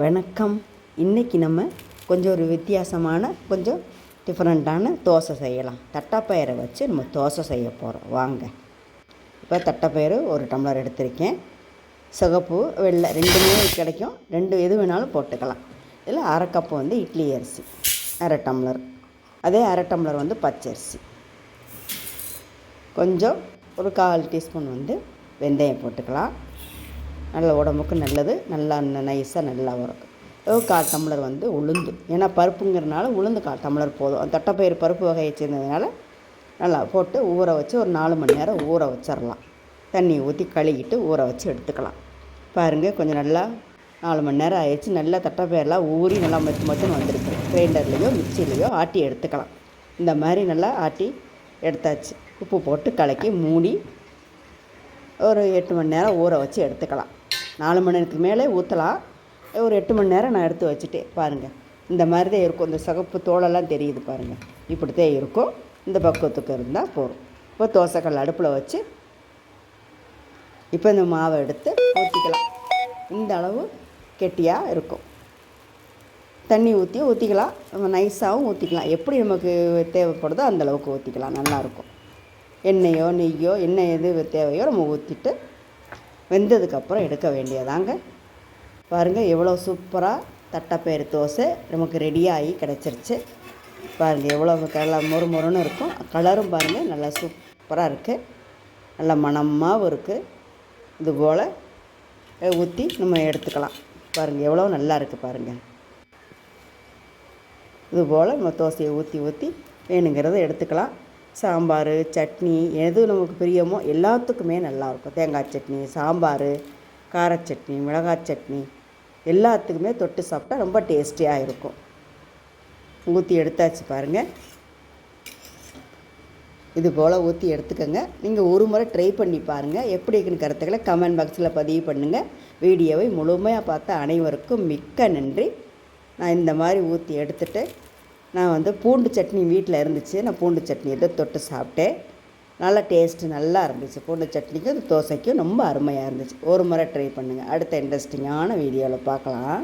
வணக்கம். இன்றைக்கி நம்ம கொஞ்சம் ஒரு வித்தியாசமான கொஞ்சம் டிஃப்ரெண்ட்டான தோசை செய்யலாம். தட்டைப்பயிரை வச்சு நம்ம தோசை செய்ய போகிறோம் வாங்க. இப்போ தட்டைப்பயிறு ஒரு டம்ளர் எடுத்திருக்கேன். சிகப்பு வெள்ளை ரெண்டுமே கிடைக்கும். ரெண்டு எது வேணாலும் போட்டுக்கலாம். இதில் அரை கப்பு வந்து இட்லி அரிசி அரை டம்ளர். அதே அரை டம்ளர் வந்து பச்சரிசி. கொஞ்சம் ஒரு கால் டீஸ்பூன் வந்து வெந்தயம் போட்டுக்கலாம். நல்ல உடம்புக்கு நல்லது நல்லா நைஸாக நல்லா வரும். கால் டம்ளர் வந்து உளுந்து. ஏன்னா பருப்புங்கிறனால உளுந்து கால் டம்ளர் போதும். அந்த தட்டைப்பயிறு பருப்பு வகையை சேர்ந்ததுனால நல்லா போட்டு ஊற வச்சு ஒரு நாலு மணி நேரம் ஊற வச்சிடலாம் தண்ணி ஊற்றி கழுகிட்டு ஊற வச்சு எடுத்துக்கலாம். பாருங்கள் கொஞ்சம் நல்லா நாலு மணி நேரம் ஆயிடுச்சு. நல்லா தட்டைப்பயிரெலாம் ஊறி நல்லா மெத்து மத்துன்னு வந்திருக்கு. கிரைண்டர்லேயோ மிக்சிலேயோ ஆட்டி எடுத்துக்கலாம். இந்த மாதிரி நல்லா ஆட்டி எடுத்தாச்சு. உப்பு போட்டு கலக்கி மூடி ஒரு எட்டு மணி நேரம் ஊற வச்சு எடுத்துக்கலாம். நாலு மணி நேரத்துக்கு மேலே ஊற்றலாம் ஒரு எட்டு மணி நேரம் நான் எடுத்து வச்சுட்டேன் பாருங்கள் இந்த மாதிரி தான் இருக்கும். இந்த சிகப்பு தோலெல்லாம் தெரியுது பாருங்கள் இப்படி தான் இருக்கும். இந்த பக்குவத்துக்கு இருந்தால் போதும். இப்போ தோசைக்கல் அடுப்பில் வச்சு இப்போ இந்த மாவை எடுத்து ஊற்றிக்கலாம் இந்த அளவு கெட்டியாக இருக்கும். தண்ணி ஊற்றி ஊற்றிக்கலாம் நம்ம நைஸாகவும் ஊற்றிக்கலாம் எப்படி நமக்கு தேவைப்படுதோ அந்தளவுக்கு ஊற்றிக்கலாம் நல்லாயிருக்கும் எண்ணெயோ நெய்யோ என்ன எது தேவையோ நம்ம ஊற்றிட்டு வெந்ததுக்கப்புறம் எடுக்க வேண்டியதாங்க. பாருங்கள் எவ்வளோ சூப்பராக தட்டைப்பயிறு தோசை நமக்கு ரெடியாகி கிடச்சிருச்சு. பாருங்கள் எவ்வளோ கலர் மொறு மொறுன்னு இருக்கும். கலரும் பாருங்கள் நல்லா சூப்பராக இருக்குது நல்லா மணமாகவும் இருக்குது இது போல் ஊற்றி நம்ம எடுத்துக்கலாம். பாருங்கள் எவ்வளோ நல்லா இருக்குது பாருங்கள் இது போல் நம்ம தோசையை ஊற்றி ஊற்றி வேணுங்கிறத எடுத்துக்கலாம். சாம்பார் சட்னி எது நமக்கு பிரியமோ எல்லாத்துக்குமே நல்லாயிருக்கும் தேங்காய் சட்னி சாம்பார் கார சட்னி மிளகாய் சட்னி எல்லாத்துக்குமே தொட்டு சாப்பிட்டா ரொம்ப டேஸ்டியாக இருக்கும். ஊற்றி எடுத்தாச்சு பாருங்கள் இது போல் ஊற்றி எடுத்துக்கோங்க. நீங்கள் ஒரு முறை ட்ரை பண்ணி பாருங்கள் எப்படி இருக்குன்னு கருத்துக்களை கமெண்ட் பாக்ஸில் பதிவு பண்ணுங்கள் வீடியோவை முழுமையாக பார்த்த அனைவருக்கும் மிக்க நன்றி. நான் இந்த மாதிரி ஊற்றி எடுத்துகிட்டு நான் வந்து பூண்டு சட்னி வீட்டில் இருந்துச்சு. நான் பூண்டு சட்னி எதோ தொட்டு சாப்பிட்டேன். நல்லா டேஸ்ட்டு நல்லா இருந்துச்சு. பூண்டு சட்னிக்கும் தோசைக்கும் ரொம்ப அருமையாக இருந்துச்சு. ஒரு முறை ட்ரை பண்ணுங்கள் அடுத்த இன்ட்ரெஸ்டிங்கான வீடியோவில் பார்க்கலாம்.